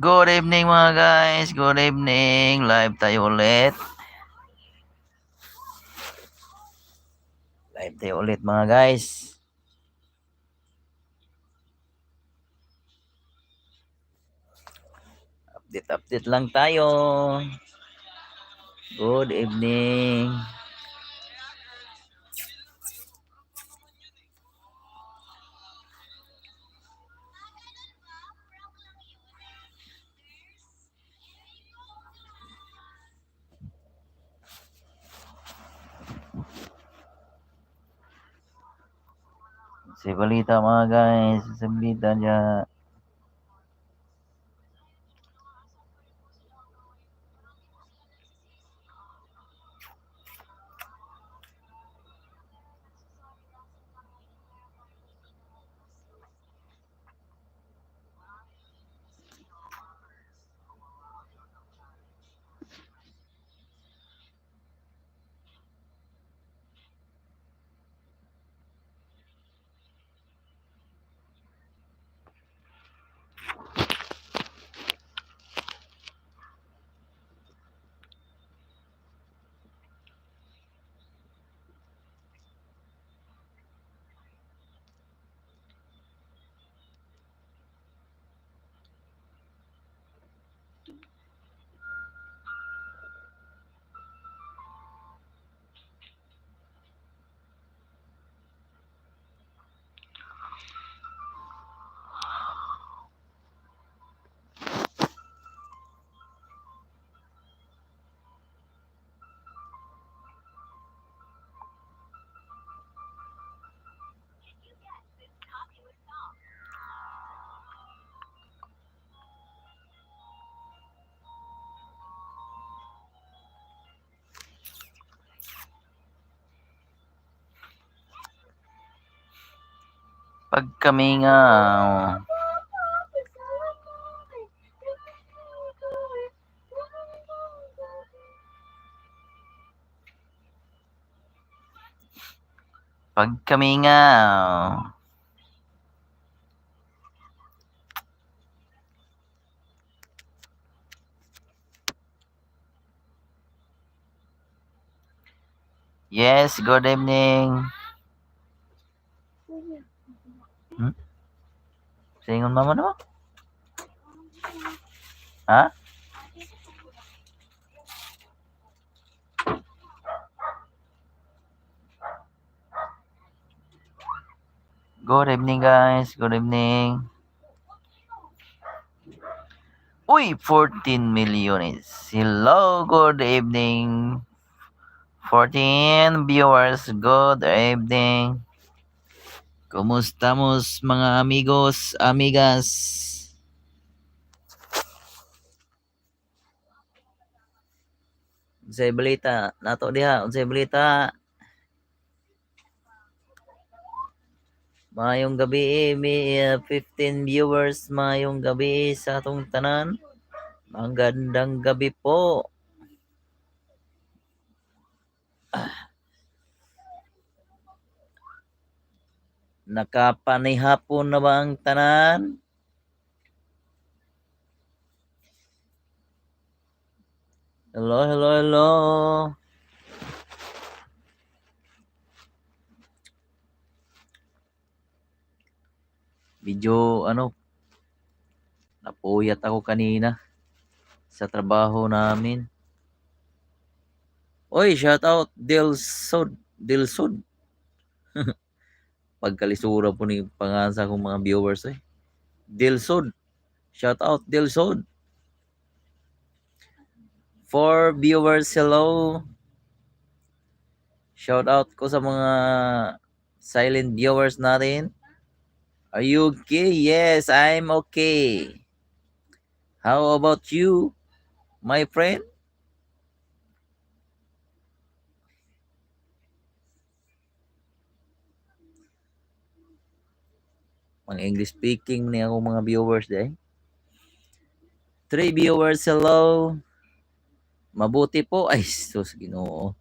Good evening mga guys. Good evening. Live tayo ulit. Live tayo ulit mga guys. Update update lang tayo. Good evening. Sa balita mga guys. Sa balita dyan. Pag kami nga pag kami nga Yes, good evening. Singon mama no? Ha? Good evening guys. Good evening. Uy, 14 milyones. Hello, good evening. 14 viewers, good evening. Kumusta mga amigos, amigas? Unsay balita? Nato diha, unsay balita? Mayong gabi, may uh, 15 viewers, mayong gabi sa atong tanan. Magandang gabi po. Nakapanihapon na ba ang tanan? Hello, hello, hello. Medyo ano, napuyat ako kanina sa trabaho namin. Oy, shout out Delsod, Delsod. Pagkalisura po ni pangansa kong mga viewers eh. Delsod. Shout out Delsod. For viewers, hello. Shout out ko sa mga silent viewers natin. Are you okay? Yes, I'm okay. How about you, my friend? Mga English speaking ni ako mga viewers day. Three viewers, hello. Mabuti po. Ay, sus, ginoo.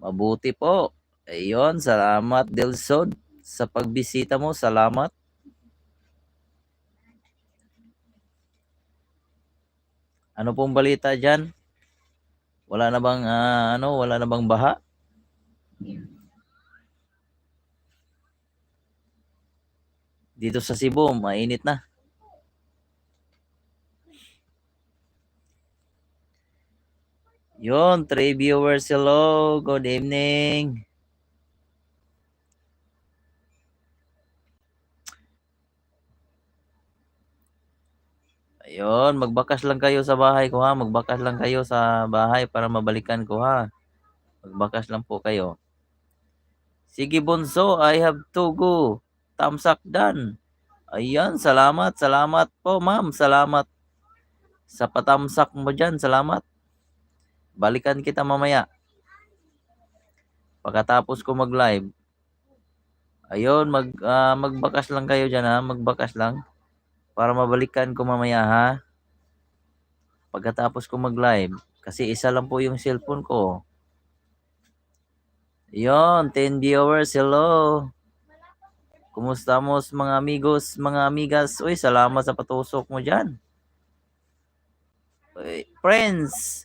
Mabuti po. Ayun, salamat Delson sa pagbisita mo. Salamat. Ano pong balita diyan? Wala na bang ah, ano, wala na bang baha? Dito sa Cebu, mainit na. Yon, three viewers, hello, good evening. Ayun, magbakas lang kayo sa bahay ko ha. Magbakas lang kayo sa bahay para mabalikan ko ha. Magbakas lang po kayo. Sige Bunso, I have to go. Tamsak dan. Ayan, salamat, salamat po ma'am. Salamat sa patamsak mo dyan. Salamat. Balikan kita mamaya. Pagkatapos ko mag-live. Ayun, mag, ah, magbakas lang kayo dyan ha. Magbakas lang. Para mabalikan ko mamaya ha. Pagkatapos ko mag-live. Kasi isa lang po yung cellphone ko. Yon, 10 viewers, hello. Kumusta mo mga amigos, mga amigas? Uy, salamat sa patusok mo dyan. Uy, friends,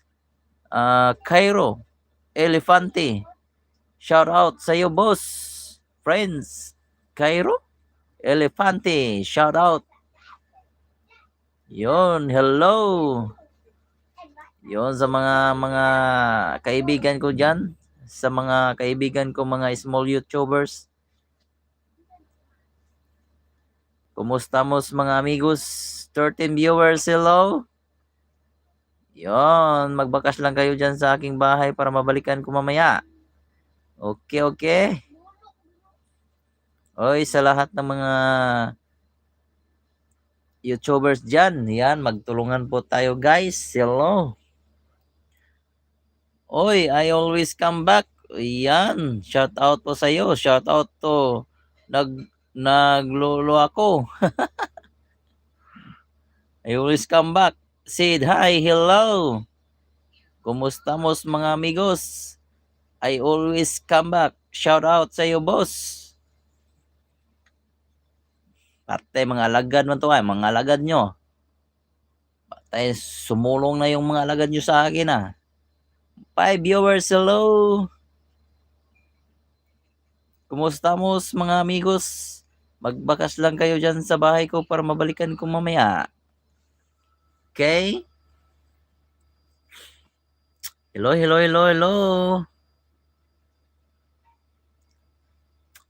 ah Cairo, Elefante, shout out sa iyo, boss. Friends, Cairo, Elefante, shout out. Yon, hello. Yon sa mga mga kaibigan ko diyan, sa mga kaibigan ko mga small YouTubers. Kumusta mo mga amigos? 13 viewers, hello. Yon, magbakas lang kayo diyan sa aking bahay para mabalikan ko mamaya. Okay, okay. Oy, sa lahat ng mga YouTubers dyan, yan, magtulungan po tayo guys. Hello. Oy, I always come back. Yan, shout out po sa iyo. Shout out to nag naglolo ako. I always come back. Said hi, hello. Kumusta mo mga amigos? I always come back. Shout out sa iyo, boss. Parte mga alagad man to ay, mga alagad nyo. Patay, sumulong na yung mga alagad nyo sa akin ah. Five viewers, hello. Kumusta mo mga amigos? Magbakas lang kayo dyan sa bahay ko para mabalikan ko mamaya. Okay? Hello, hello, hello, hello.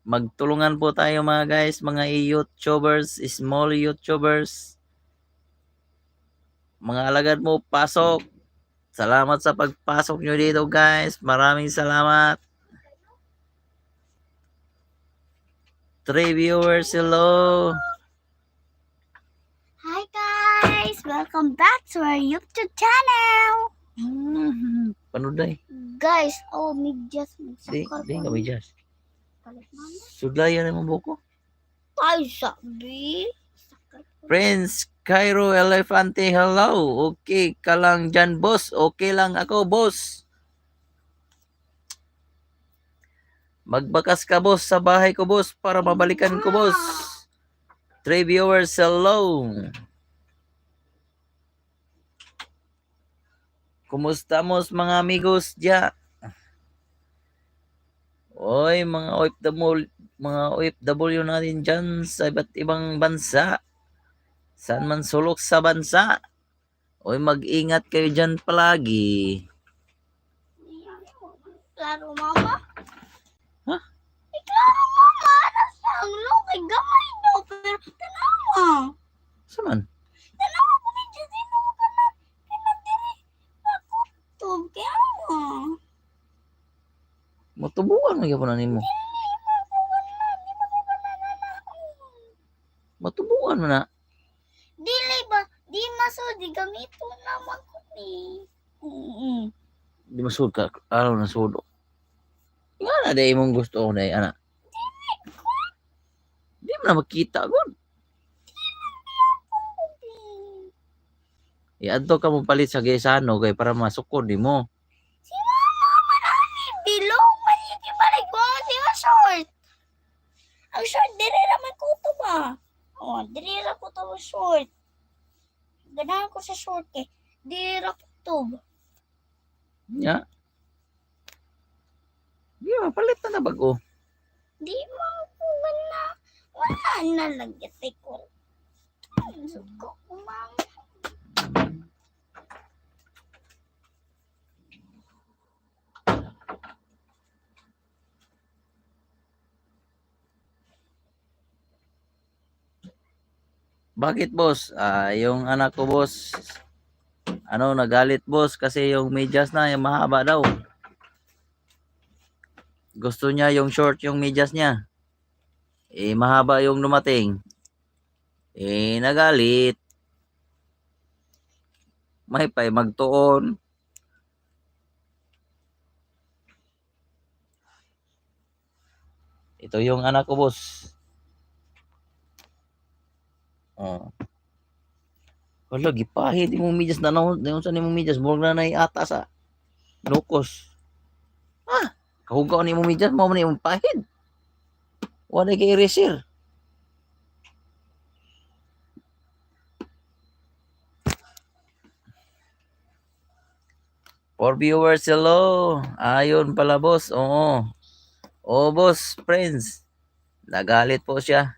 Magtulungan po tayo mga guys, mga YouTubers, small YouTubers. Mga alagad mo, pasok. Salamat sa pagpasok nyo dito guys. Maraming salamat. Three viewers, hello. Hi guys! Welcome back to our YouTube channel! Hmm, Panuday. Guys, oh, medyas Di, di nga may just. Palit mama. Sudlayan naman buko. Ay, sabi. Prince Cairo Elefante, hello. Okay ka lang dyan, boss. Okay lang ako, boss. Magbakas ka, boss, sa bahay ko, boss, para mabalikan ko, boss. Three viewers, hello. Kumusta mo mga amigos dya? Oy, mga OFW, mga OFW natin dyan sa iba't ibang bansa. Saan man sulok sa bansa. Oy, mag-ingat kayo dyan palagi. Mama? Ha? Klaro, mama. Nasa ang kay gamay daw. Pero, tanawa. Saan? Tanawa ko ni Jesse mo ka na. Kinadiri. Ako, tub. Kaya mo. Matubukan mo gyapon na nimo. Matubukan mo na. Dili ba? Di masudi. Gamito naman ko ni. Mm-mm. Di masud ka araw na sudo. Na day imong gusto ko day ana. Di mo na makita gud. Iadto ka mo palit sa Gesano kay para masukod nimo. Si mama marami bilog balik ko di nga short. Ang short dire naman ko to ba? Oh, dire ra ko to short. Ganahan ko sa short kay Di raktob. Nya. Di mapalit na na bago. Di mo na. Wala na lagyan ko. Suko ko mama. Bakit boss? Ah, yung anak ko boss, ano, nagalit boss kasi yung medyas na yung mahaba daw. Gusto niya yung short yung medyas niya. Eh, mahaba yung dumating. Eh, nagalit. May pa'y magtuon. Ito yung anak ko, boss. Oh. Wala, gipahid imong medyas na naon, naon sa nimong medyas, murag na nay ata sa nukos. Ah, kahugaw ni imong medyas, mo man imong pahid. Wala kay eraser. For viewers, hello. Ayun pala, boss. Oo. Oo, boss, friends. Nagalit po siya.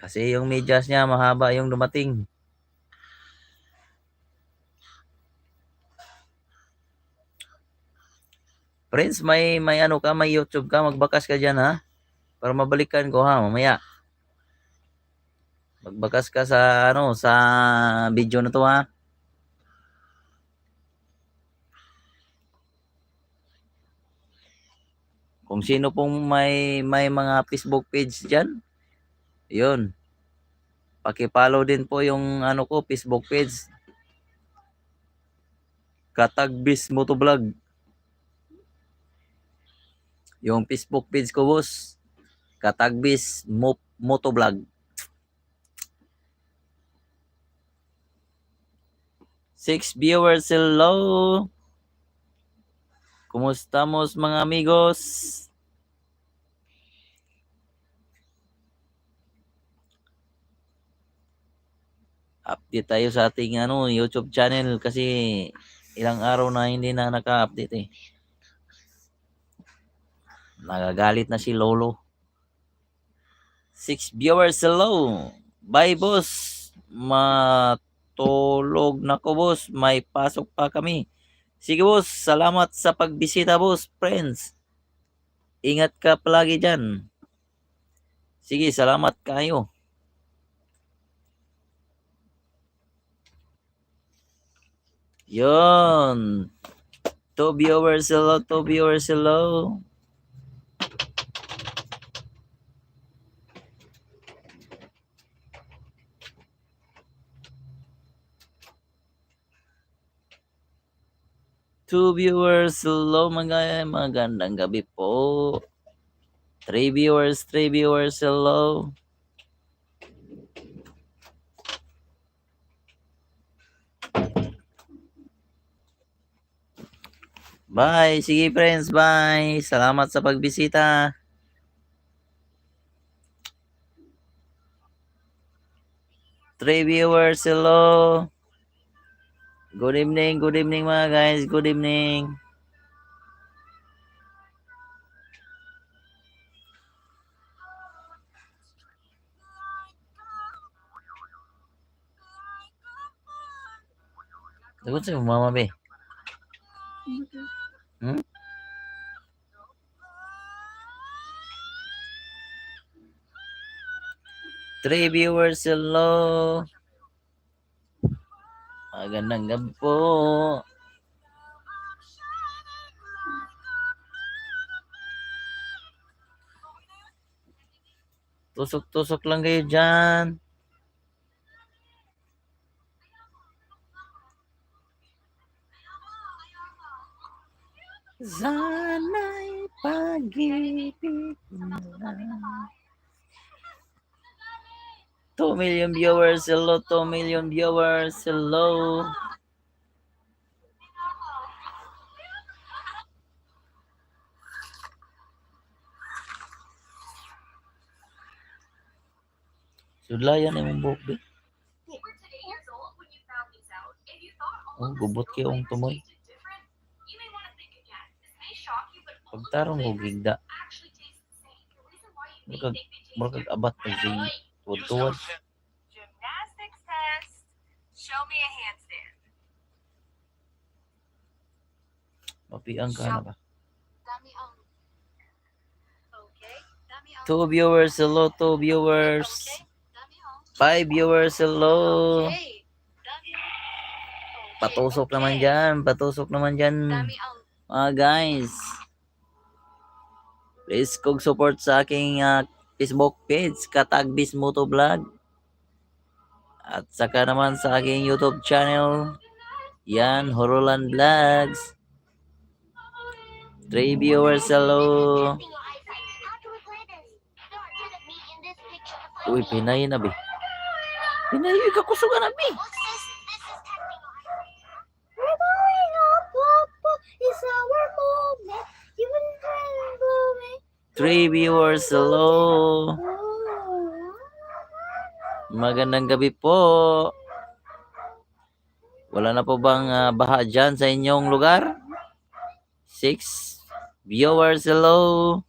Kasi yung medyas niya mahaba yung dumating. Prince, may may ano ka, may YouTube ka, magbakas ka diyan ha. Para mabalikan ko ha mamaya. Magbakas ka sa ano sa video na to ha. Kung sino pong may may mga Facebook page diyan, 'yun. Paki-follow din po yung ano ko Facebook page. Katagbis Motovlog. Yung Facebook page ko, boss. Katagbis Mo Motovlog. Six viewers, hello. Kumusta mos mga amigos? update tayo sa ating ano YouTube channel kasi ilang araw na hindi na naka-update eh. Nagagalit na si Lolo. Six viewers, hello. Bye, boss. Matulog na ko, boss. May pasok pa kami. Sige, boss. Salamat sa pagbisita, boss. Friends. Ingat ka palagi dyan. Sige, salamat kayo. Yun. Two viewers, hello. Two viewers, hello. Two viewers, hello mga magandang gabi po. Three viewers, three viewers, hello. Bye. Sige friends, bye. Salamat sa pagbisita. Three viewers, hello. Good evening, good evening mga guys. Good evening. Dagot sa mama be. Hmm? Three viewers, hello. Magandang gabi po. Tusok-tusok lang kayo dyan. Sana'y pag-ibig na. 2 million viewers, hello, 2 million viewers, hello. Sudlayan yung buhok, be. Oh, gubot kayo ang tumoy. Pagtarong mo gigda. Murag murag abat na tuwad-tuwad. Gymnastics test. Show me a handstand. Mapiang ka na ba? Dami ang. Okay. Dami ang. Two viewers, hello, two viewers. Okay. Five viewers, hello. Okay. Patusok okay. naman dyan, patusok naman dyan. Mga guys. Please kog support sa aking ah, Facebook page, Katagbis Moto Vlog. At saka naman sa aking YouTube channel, yan, Horolan Vlogs. Three viewers, hello. Uy, Pinay na, be. Pinay, ka kusugan na, be. Three viewers, hello. Magandang gabi po. Wala na po bang ah, baha dyan sa inyong lugar? Six viewers, hello.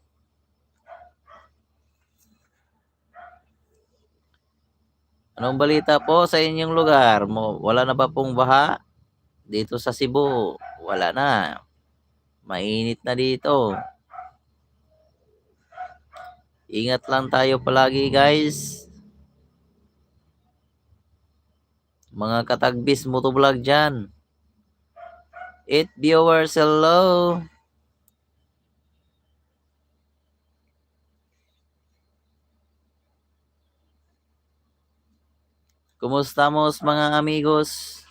Anong balita po sa inyong lugar? Wala na ba pong baha? Dito sa Cebu, wala na. Mainit na dito. Ingat lang tayo palagi, guys. Mga katagbis motovlog dyan. Eight viewers, hello. Kumusta mga amigos?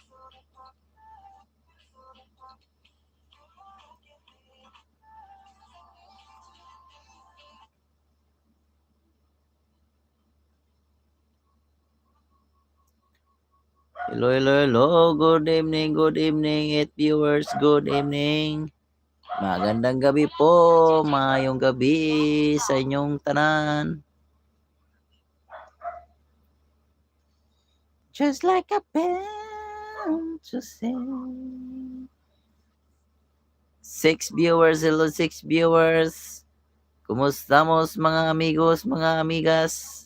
Hello, hello, hello. Good evening, good evening, eight viewers. Good evening. Magandang gabi po. Mayong gabi sa inyong tanan. Just like a bell to sing. Six viewers, hello six viewers. Kumusta mos mga amigos, mga amigas?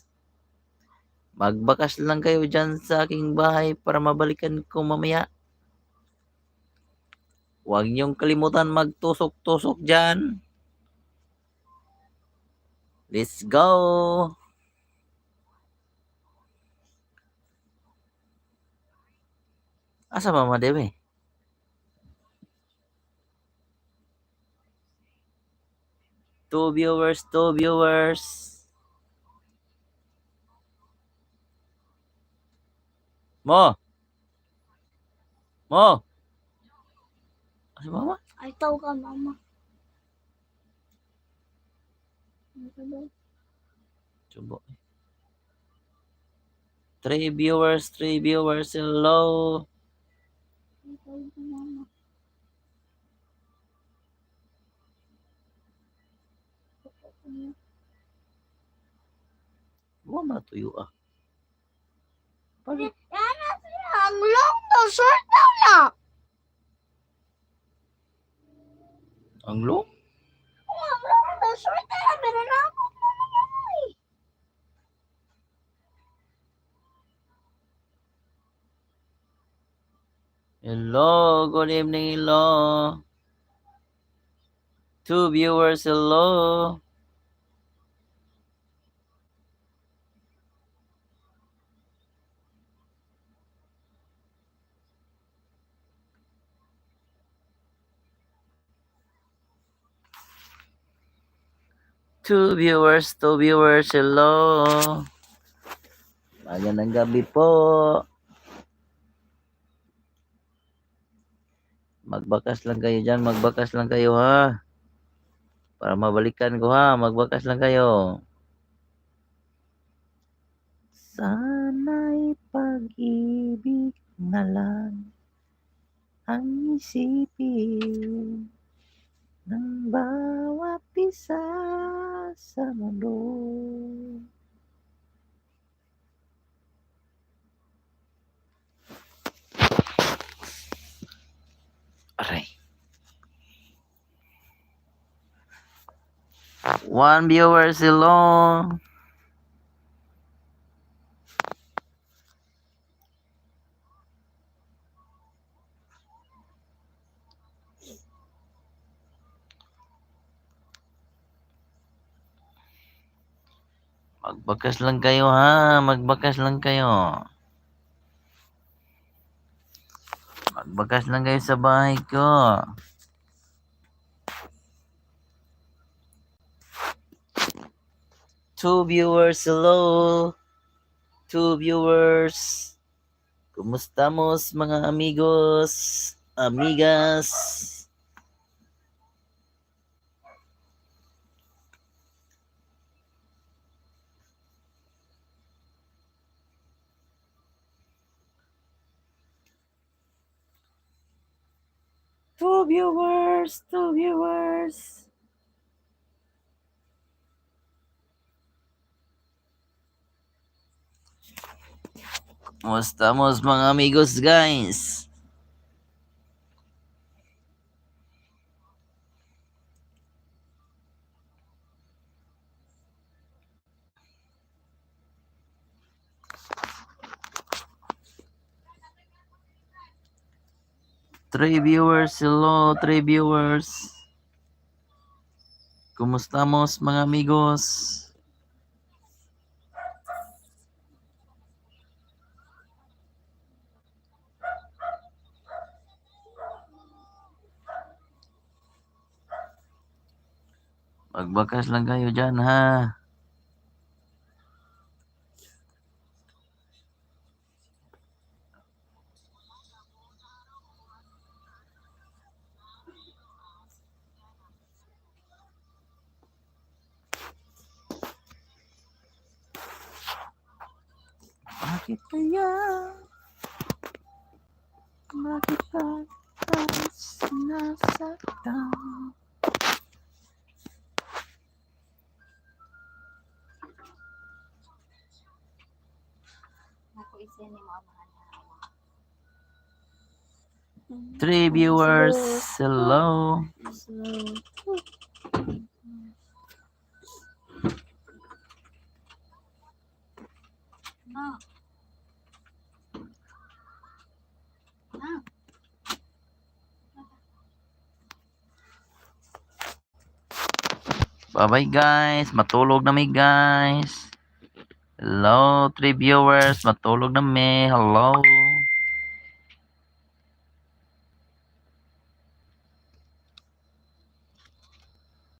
Magbakas lang kayo dyan sa aking bahay para mabalikan ko mamaya. Huwag niyong kalimutan magtusok-tusok dyan. Let's go! Asa ba Dewe? Two viewers, two viewers. Mo! Mo! Asa ba ma? Ay, tao ka, mama. Ano Coba. Three viewers, three viewers. Hello. Mama. Mo matuyo ah. Pag Yan na sila. Ang long daw, short daw na. ang long? Ang long daw, short daw na. Pero na ako Hello, good evening, hello. Two viewers, hello. Two viewers, two viewers, hello. Magandang gabi po. Magbakas lang kayo dyan, magbakas lang kayo ha. Para mabalikan ko ha, magbakas lang kayo. Sana'y pag-ibig na lang ang isipin ng bawat isa summer Aray. One viewer is alone. Magbakas lang kayo ha, magbakas lang kayo. Magbakas lang kayo sa bahay ko. Two viewers, hello. Two viewers. Kumustamos mga amigos, amigas? Two viewers, two viewers. Kumusta mga amigos guys? Three viewers, hello, three viewers. Kumusta mga amigos? Magbakas lang kayo dyan ha. Bakit kaya? Bakit ba tayo sinasaktan? Ni mo amahan na. Three viewers, hello. Ah. Ah. Bye-bye guys. Matulog na mi guys. Hello, three viewers. Matulog na mi. Hello.